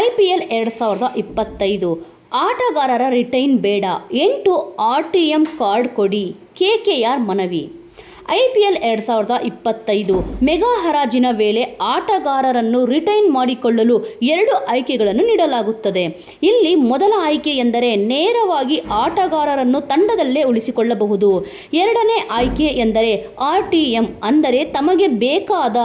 I P L ಎರಡು ಸಾವಿರದ ಇಪ್ಪತ್ತೈದು. ಆಟಗಾರರ ರಿಟೈನ್ ಬೇಡ. ಎಂಟು ಆರ್ ಟಿ ಎಂ ಕಾರ್ಡ್ ಕೊಡಿ. ಕೆ ಕೆ ಆರ್ ಮನವಿ. ಐ ಪಿ ಎಲ್ ಎರಡು ಸಾವಿರದ ಇಪ್ಪತ್ತೈದು. ಮೆಗಾ ಹರಾಜಿನ ವೇಳೆ ಆಟಗಾರರನ್ನು ರಿಟೈನ್ ಮಾಡಿಕೊಳ್ಳಲು ಎರಡು ಆಯ್ಕೆಗಳನ್ನು ನೀಡಲಾಗುತ್ತದೆ. ಇಲ್ಲಿ ಮೊದಲ ಆಯ್ಕೆ ಎಂದರೆ ನೇರವಾಗಿ ಆಟಗಾರರನ್ನು ತಂಡದಲ್ಲೇ ಉಳಿಸಿಕೊಳ್ಳಬಹುದು. ಎರಡನೇ ಆಯ್ಕೆ ಎಂದರೆ ಆರ್ ಟಿ ಎಂ ಅಂದರೆ ತಮಗೆ ಬೇಕಾದ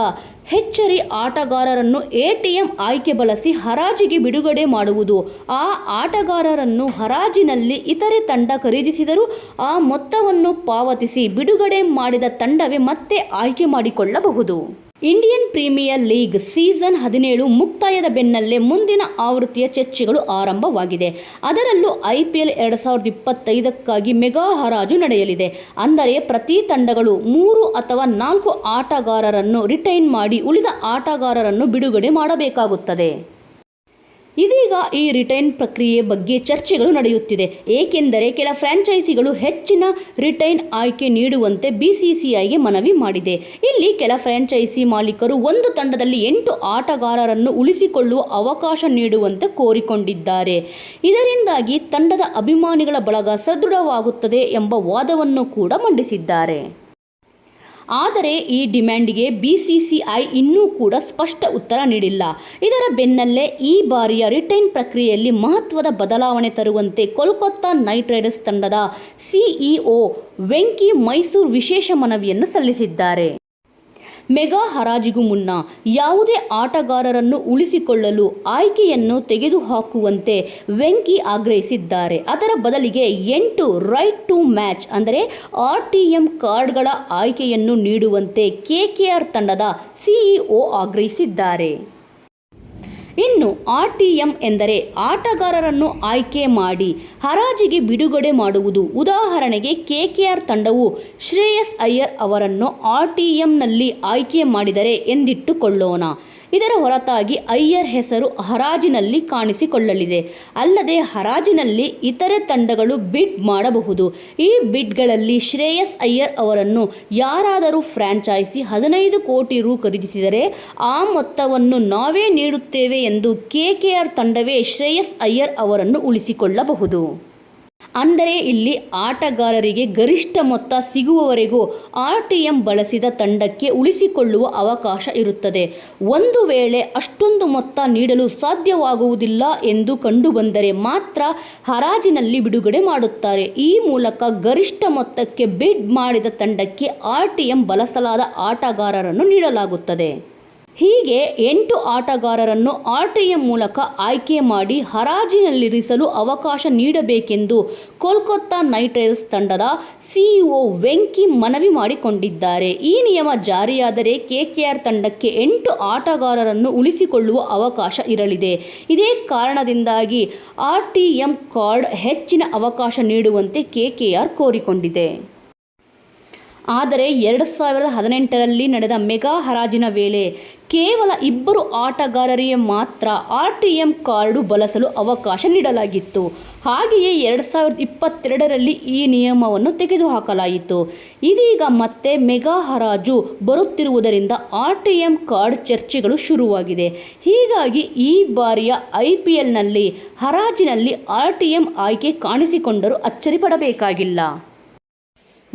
ಹೆಚ್ಚರಿ ಆಟಗಾರರನ್ನು ಎಟಿಎಂ ಆಯ್ಕೆ ಬಳಸಿ ಹರಾಜಿಗೆ ಬಿಡುಗಡೆ ಮಾಡುವುದು. ಆ ಆಟಗಾರರನ್ನು ಹರಾಜಿನಲ್ಲಿ ಇತರೆ ತಂಡ ಖರೀದಿಸಿದರೂ ಆ ಮೊತ್ತವನ್ನು ಪಾವತಿಸಿ ಬಿಡುಗಡೆ ಮಾಡಿದ ತಂಡವೇ ಮತ್ತೆ ಆಯ್ಕೆ ಮಾಡಿಕೊಳ್ಳಬಹುದು. ಇಂಡಿಯನ್ ಪ್ರೀಮಿಯರ್ ಲೀಗ್ ಸೀಸನ್ ಹದಿನೇಳು ಮುಕ್ತಾಯದ ಬೆನ್ನಲ್ಲೇ ಮುಂದಿನ ಆವೃತ್ತಿಯ ಚರ್ಚೆಗಳು ಆರಂಭವಾಗಿದೆ. ಅದರಲ್ಲೂ ಐ ಪಿ ಎಲ್ ಎರಡು ಸಾವಿರದ ಇಪ್ಪತ್ತೈದಕ್ಕಾಗಿ ಮೆಗಾ ಹರಾಜು ನಡೆಯಲಿದೆ. ಅಂದರೆ ಪ್ರತಿ ತಂಡಗಳು ಮೂರು ಅಥವಾ ನಾಲ್ಕು ಆಟಗಾರರನ್ನು ರಿಟೈನ್ ಮಾಡಿ ಉಳಿದ ಆಟಗಾರರನ್ನು ಬಿಡುಗಡೆ ಮಾಡಬೇಕಾಗುತ್ತದೆ. ಇದೀಗ ಈ ರಿಟೈನ್ ಪ್ರಕ್ರಿಯೆ ಬಗ್ಗೆ ಚರ್ಚೆಗಳು ನಡೆಯುತ್ತಿದೆ. ಏಕೆಂದರೆ ಕೆಲ ಫ್ರ್ಯಾಂಚೈಸಿಗಳು ಹೆಚ್ಚಿನ ರಿಟೈನ್ ಆಯ್ಕೆ ನೀಡುವಂತೆ ಬಿಸಿಸಿಐಗೆ ಮನವಿ ಮಾಡಿದೆ. ಇಲ್ಲಿ ಕೆಲ ಫ್ರ್ಯಾಂಚೈಸಿ ಮಾಲೀಕರು ಒಂದು ತಂಡದಲ್ಲಿ ಎಂಟು ಆಟಗಾರರನ್ನು ಉಳಿಸಿಕೊಳ್ಳುವ ಅವಕಾಶ ನೀಡುವಂತೆ ಕೋರಿಕೊಂಡಿದ್ದಾರೆ. ಇದರಿಂದಾಗಿ ತಂಡದ ಅಭಿಮಾನಿಗಳ ಬಳಗ ಸದೃಢವಾಗುತ್ತದೆ ಎಂಬ ವಾದವನ್ನು ಕೂಡ ಮಂಡಿಸಿದ್ದಾರೆ. ಆದರೆ ಈ ಡಿಮ್ಯಾಂಡ್ಗೆ ಬಿಸಿಸಿಐ ಇನ್ನೂ ಕೂಡ ಸ್ಪಷ್ಟ ಉತ್ತರ ನೀಡಿಲ್ಲ. ಇದರ ಬೆನ್ನಲ್ಲೇ ಈ ಬಾರಿಯ ರಿಟೈನ್ ಪ್ರಕ್ರಿಯೆಯಲ್ಲಿ ಮಹತ್ವದ ಬದಲಾವಣೆ ತರುವಂತೆ ಕೋಲ್ಕತ್ತಾ ನೈಟ್ ರೈಡರ್ಸ್ ತಂಡದ ಸಿಇಒ ವೆಂಕಿ ಮೈಸೂರು ವಿಶೇಷ ಮನವಿಯನ್ನು ಸಲ್ಲಿಸಿದ್ದಾರೆ. ಮೆಗಾ ಹರಾಜಿಗೂ ಮುನ್ನ ಯಾವುದೇ ಆಟಗಾರರನ್ನು ಉಳಿಸಿಕೊಳ್ಳಲು ಆಯ್ಕೆಯನ್ನು ತೆಗೆದುಹಾಕುವಂತೆ ವೆಂಕಿ ಆಗ್ರಹಿಸಿದ್ದಾರೆ. ಅದರ ಬದಲಿಗೆ ಎಂಟು ರೈಟ್ ಟು ಮ್ಯಾಚ್ ಅಂದರೆ ಆರ್ ಟಿ ಎಂ ಕಾರ್ಡ್ಗಳ ಆಯ್ಕೆಯನ್ನು ನೀಡುವಂತೆ ಕೆಕೆಆರ್ ತಂಡದ ಸಿಇಒ ಆಗ್ರಹಿಸಿದ್ದಾರೆ. ಇನ್ನು ಆರ್ ಟಿ ಎಂ ಎಂದರೆ ಆಟಗಾರರನ್ನು ಆಯ್ಕೆ ಮಾಡಿ ಹರಾಜಿಗೆ ಬಿಡುಗಡೆ ಮಾಡುವುದು. ಉದಾಹರಣೆಗೆ ಕೆಕೆಆರ್ ತಂಡವು ಶ್ರೇಯಸ್ ಅಯ್ಯರ್ ಅವರನ್ನು ಆರ್ ಟಿ ಎಂನಲ್ಲಿ ಆಯ್ಕೆ ಮಾಡಿದರೆ ಎಂದಿಟ್ಟುಕೊಳ್ಳೋಣ. ಇದರ ಹೊರತಾಗಿ ಅಯ್ಯರ್ ಹೆಸರು ಹರಾಜಿನಲ್ಲಿ ಕಾಣಿಸಿಕೊಳ್ಳಲಿದೆ. ಅಲ್ಲದೆ ಹರಾಜಿನಲ್ಲಿ ಇತರೆ ತಂಡಗಳು ಬಿಡ್ ಮಾಡಬಹುದು. ಈ ಬಿಡ್ಗಳಲ್ಲಿ ಶ್ರೇಯಸ್ ಅಯ್ಯರ್ ಅವರನ್ನು ಯಾರಾದರೂ ಫ್ರಾಂಚೈಸಿ ಹದಿನೈದು ಕೋಟಿ ರು ಖರೀದಿಸಿದರೆ ಆ ಮೊತ್ತವನ್ನು ನಾವೇ ನೀಡುತ್ತೇವೆ ಎಂದು ಕೆಕೆಆರ್ ತಂಡವೇ ಶ್ರೇಯಸ್ ಅಯ್ಯರ್ ಅವರನ್ನು ಉಳಿಸಿಕೊಳ್ಳಬಹುದು. ಅಂದರೆ ಇಲ್ಲಿ ಆಟಗಾರರಿಗೆ ಗರಿಷ್ಠ ಮೊತ್ತ ಸಿಗುವವರೆಗೂ ಆರ್ ಟಿ ಎಂ ಬಳಸಿದ ತಂಡಕ್ಕೆ ಉಳಿಸಿಕೊಳ್ಳುವ ಅವಕಾಶ ಇರುತ್ತದೆ. ಒಂದು ವೇಳೆ ಅಷ್ಟೊಂದು ಮೊತ್ತ ನೀಡಲು ಸಾಧ್ಯವಾಗುವುದಿಲ್ಲ ಎಂದು ಕಂಡುಬಂದರೆ ಮಾತ್ರ ಹರಾಜಿನಲ್ಲಿ ಬಿಡುಗಡೆ ಮಾಡುತ್ತಾರೆ. ಈ ಮೂಲಕ ಗರಿಷ್ಠ ಮೊತ್ತಕ್ಕೆ ಬಿಡ್ ಮಾಡಿದ ತಂಡಕ್ಕೆ ಆರ್ ಟಿ ಎಂ ಬಳಸಲಾದ ಆಟಗಾರರನ್ನು ನೀಡಲಾಗುತ್ತದೆ. ಹೀಗೆ ಎಂಟು ಆಟಗಾರರನ್ನು ಆರ್ ಟಿ ಎಂ ಮೂಲಕ ಆಯ್ಕೆ ಮಾಡಿ ಹರಾಜಿನಲ್ಲಿರಿಸಲು ಅವಕಾಶ ನೀಡಬೇಕೆಂದು ಕೋಲ್ಕತ್ತಾ ನೈಟ್ ರೈಡರ್ಸ್ ತಂಡದ ಸಿಇಒ ವೆಂಕಿ ಮನವಿ ಮಾಡಿಕೊಂಡಿದ್ದಾರೆ. ಈ ನಿಯಮ ಜಾರಿಯಾದರೆ ಕೆಕೆಆರ್ ತಂಡಕ್ಕೆ ಎಂಟು ಆಟಗಾರರನ್ನು ಉಳಿಸಿಕೊಳ್ಳುವ ಅವಕಾಶ ಇರಲಿದೆ. ಇದೇ ಕಾರಣದಿಂದಾಗಿ ಆರ್ ಟಿ ಎಂ ಕಾರ್ಡ್ ಹೆಚ್ಚಿನ ಅವಕಾಶ ನೀಡುವಂತೆ ಕೆಕೆಆರ್ ಕೋರಿಕೊಂಡಿದೆ. ಆದರೆ ಎರಡು ಸಾವಿರದ ಹದಿನೆಂಟರಲ್ಲಿ ನಡೆದ ಮೆಗಾ ಹರಾಜಿನ ವೇಳೆ ಕೇವಲ ಇಬ್ಬರು ಆಟಗಾರರಿಗೆ ಮಾತ್ರ ಆರ್ ಟಿ ಎಂ ಕಾರ್ಡು ಬಳಸಲು ಅವಕಾಶ ನೀಡಲಾಗಿತ್ತು. ಹಾಗೆಯೇ ಎರಡು ಸಾವಿರದ ಇಪ್ಪತ್ತೆರಡರಲ್ಲಿ ಈ ನಿಯಮವನ್ನು ತೆಗೆದುಹಾಕಲಾಯಿತು. ಇದೀಗ ಮತ್ತೆ ಮೆಗಾ ಹರಾಜು ಬರುತ್ತಿರುವುದರಿಂದ ಆರ್ ಟಿ ಎಂ ಕಾರ್ಡ್ ಚರ್ಚೆಗಳು ಶುರುವಾಗಿದೆ. ಹೀಗಾಗಿ ಈ ಬಾರಿಯ ಐ ಪಿ ಎಲ್ನಲ್ಲಿ ಹರಾಜಿನಲ್ಲಿ ಆರ್ ಟಿ ಎಂ ಆಯ್ಕೆ ಕಾಣಿಸಿಕೊಂಡರೂ ಅಚ್ಚರಿ ಪಡಬೇಕಾಗಿಲ್ಲ.